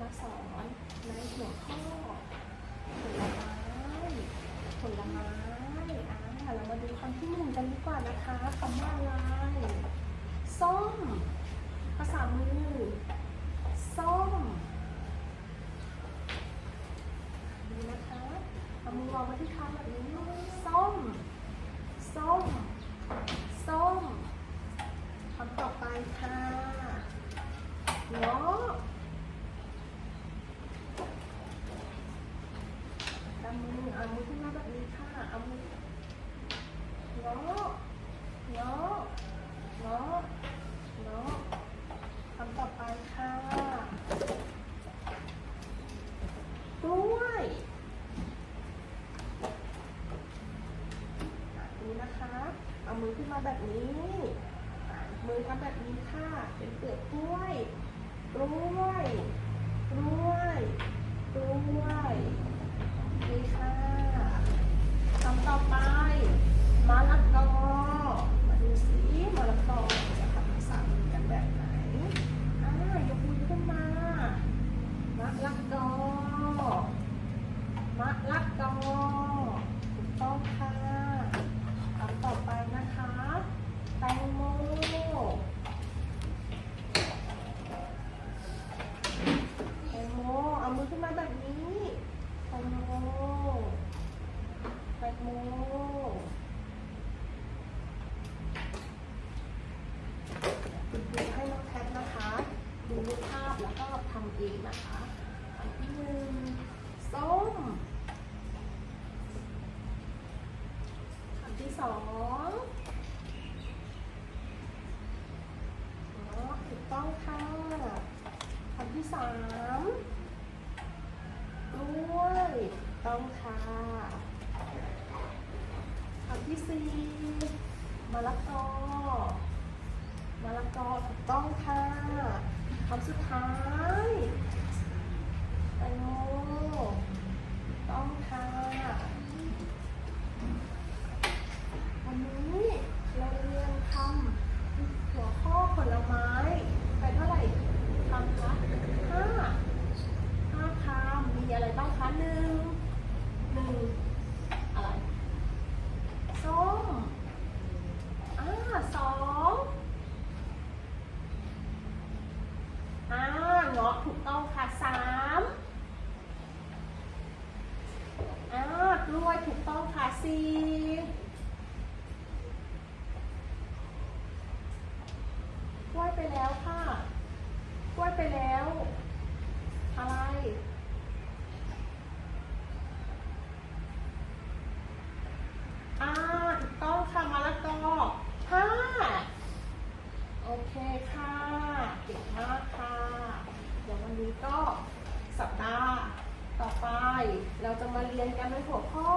มาสอนในหัวข้อผลไม้ผลไม้อ่าเรามาดูคำที่หนึ่งกันดีกว่านะคะคำว่าอะไรส้ม ภาษามือส้มดูนะคะเอามือวางไว้ที่คำแบบนี้ส้มส้ม ส้มคำต่อไปค่ะเงาะกำมือเอามือ ขึ้นมาแบบนี้ค่ะ เอามือเงาะเงาะเงาะเงาะคำต่อไปค่ะ กล้วยอะดูนะคะ เอามือขึ้นมาแบบนี้ มือทำแบบนี้ค่ะ เป็นเปลือกกล้วย กล้วย กล้วย กล้วยนี่ค่ะคำต่อไปมะละกอ มาดูสิมะละกอจะทำภาษามือกันแบบไหนอ่ายกมือขึ้นมามะละกอ มะละกอ ถูกต้องค่ะคำต่อไปนะคะ แตงโม แตงโม เอามือขึ้นมาแบบนี้ แตงโม แตงโม คุณครูให้น้องแพทนะคะ ดูภาพแล้ว เองนะคะอันที่หนึ่งส้มอันที่สองถูกต้องค่ะคำที่สามกล้วยต้องค่ะคำที่สี่มะละกอ มะละกอถูกต้องค่ะคำสุดท้ายแตงโมต้องค่ะวันนี้เราเรียนคำหัวข้อผลไม้ไปเท่าไหร่คำคะห้าห้าคำมีอะไรบ้างคะหนึ่ง สี่กล้วยไปแล้วค่ะกล้วยไปแล้ว อะไรอ่าถูกต้องค่ะมะละกอห้าโอเคค่ะเก่งมากค่ะ เดี๋ยววันนี้ก็สัปดาห์ต่อไป เราจะมาเรียนกันในหัวข้อ